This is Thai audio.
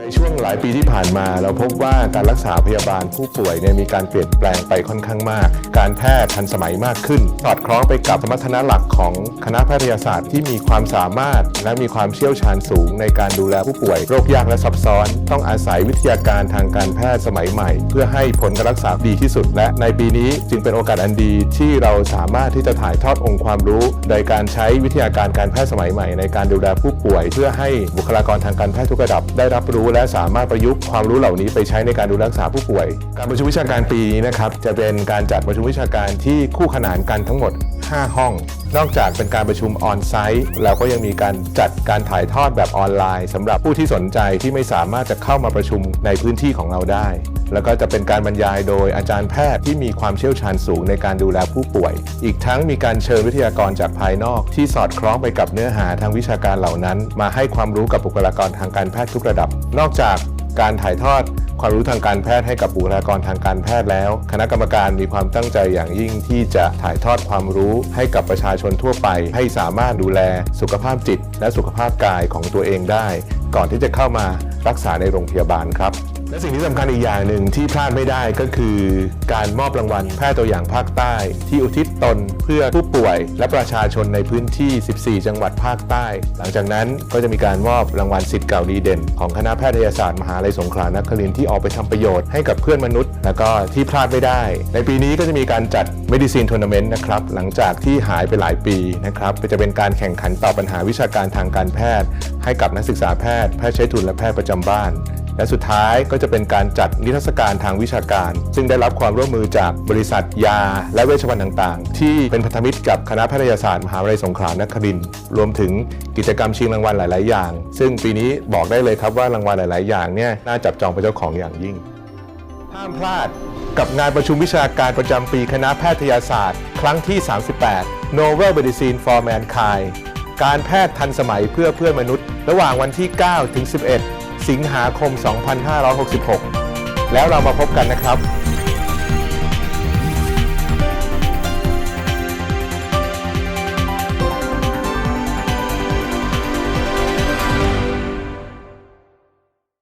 ในช่วงหลายปีที่ผ่านมา เราพบว่าการรักษาพยาบาลผู้ป่วยเนี่ยมีการเปลี่ยนแปลงไปค่อนข้างมาก การแพทย์ทันสมัยมากขึ้น สอดคล้องไปกับสมรรถนะหลักของคณะแพทยศาสตร์ที่มีความสามารถ และมีความเชี่ยวชาญสูงในการดูแลผู้ป่วย โรคยากและซับซ้อน ต้องอาศัยวิทยาการทางการแพทย์สมัยใหม่ เพื่อให้ผลการรักษาดีที่สุด และในปีนี้จึงเป็นโอกาสอันดีที่เราสามารถที่จะถ่ายทอดองค์ความรู้ โดยการใช้วิทยาการการแพทย์สมัยใหม่ ในการดูแลผู้ป่วย เพื่อให้บุคลากรทางการแพทย์ทุกระดับได้รับรู้และสามารถประยุกต์ความรู้เหล่านี้ไปใช้ในการดูแลรักษาผู้ป่วย การประชุมวิชาการปีนี้นะครับจะเป็นการจัดประชุมวิชาการที่คู่ขนานกันทั้งหมด 5 ห้อง นอกจากเป็นการประชุมออนไซต์แล้วก็ยังมีการจัดการถ่ายทอดแบบออนไลน์สำหรับผู้ที่สนใจที่ไม่สามารถจะเข้ามาประชุมในพื้นที่ของเราได้ แล้วก็จะเป็นการบรรยายโดยอาจารย์แพทย์ที่มีความเชี่ยวชาญสูงในการดูแลผู้ป่วย อีกทั้งมีการเชิญวิทยากรจากภายนอก ที่สอดคล้องไปกับเนื้อหาทางวิชาการเหล่านั้น มาให้ความรู้กับบุคลากรทางการแพทย์ทุกระดับ นอกจากการถ่ายทอด ความรู้ทางการแพทย์ให้กับบุคลากรทางการแพทย์แล้ว คณะกรรมการมีความตั้งใจอย่างยิ่งที่จะถ่ายทอดความรู้ให้กับประชาชนทั่วไป ให้สามารถดูแลสุขภาพจิต และสุขภาพกายของตัวเองได้ ก่อนที่จะเข้ามารักษาในโรงพยาบาลครับ และสิ่งที่สำคัญอีกอย่างหนึ่งที่พลาดไม่ได้ก็คือการมอบรางวัลแพทย์ตัวอย่างภาคใต้ ที่อุทิศตนเพื่อผู้ป่วย และประชาชนในพื้นที่ 14 จังหวัดภาคใต้ หลังจากนั้นก็จะมีการมอบรางวัลสิทธิ์เก่าดีเด่น ของคณะแพทยศาสตร์มหาลัยสงขลานครินทร์ที่ออกไปทำประโยชน์ให้กับเพื่อนมนุษย์ แล้วก็ที่พลาดไม่ได้ ในปีนี้ก็จะมีการจัด Medicine Tournament นะครับหลังจากที่หายไปหลายปีนะครับจะเป็นการแข่งขันตอบปัญหาวิชาการทางการแพทย์ ให้กับนักศึกษาแพทย์แพทย์ใช้ทุนและแพทย์ประจำบ้าน และสุดท้ายก็จะเป็นการจัดนิทรรศการทางวิชาการ ซึ่งได้รับความร่วมมือจากบริษัทยา และเวชภัณฑ์ต่างๆ ที่เป็นพันธมิตรกับคณะแพทยศาสตร์มหาวิทยาลัยสงขลานครินทร์รวมถึงกิจกรรมชิงรางวัลหลาย ๆ อย่าง ซึ่งปีนี้บอกได้เลยครับว่ารางวัลหลาย ๆ อย่างเนี่ยน่าจับจองเป็นเจ้าของอย่างยิ่งห้ามพลาดกับงานประชุมวิชาการประจำปีคณะแพทยศาสตร์ ครั้งที่ 38 Novel Medicine for Mankind การแพทย์ทันสมัยเพื่อเพื่อนมนุษย์ ระหว่างวันที่ 9 ถึง 11 สิงหาคม 2566 แล้วเรามาพบกันนะครับ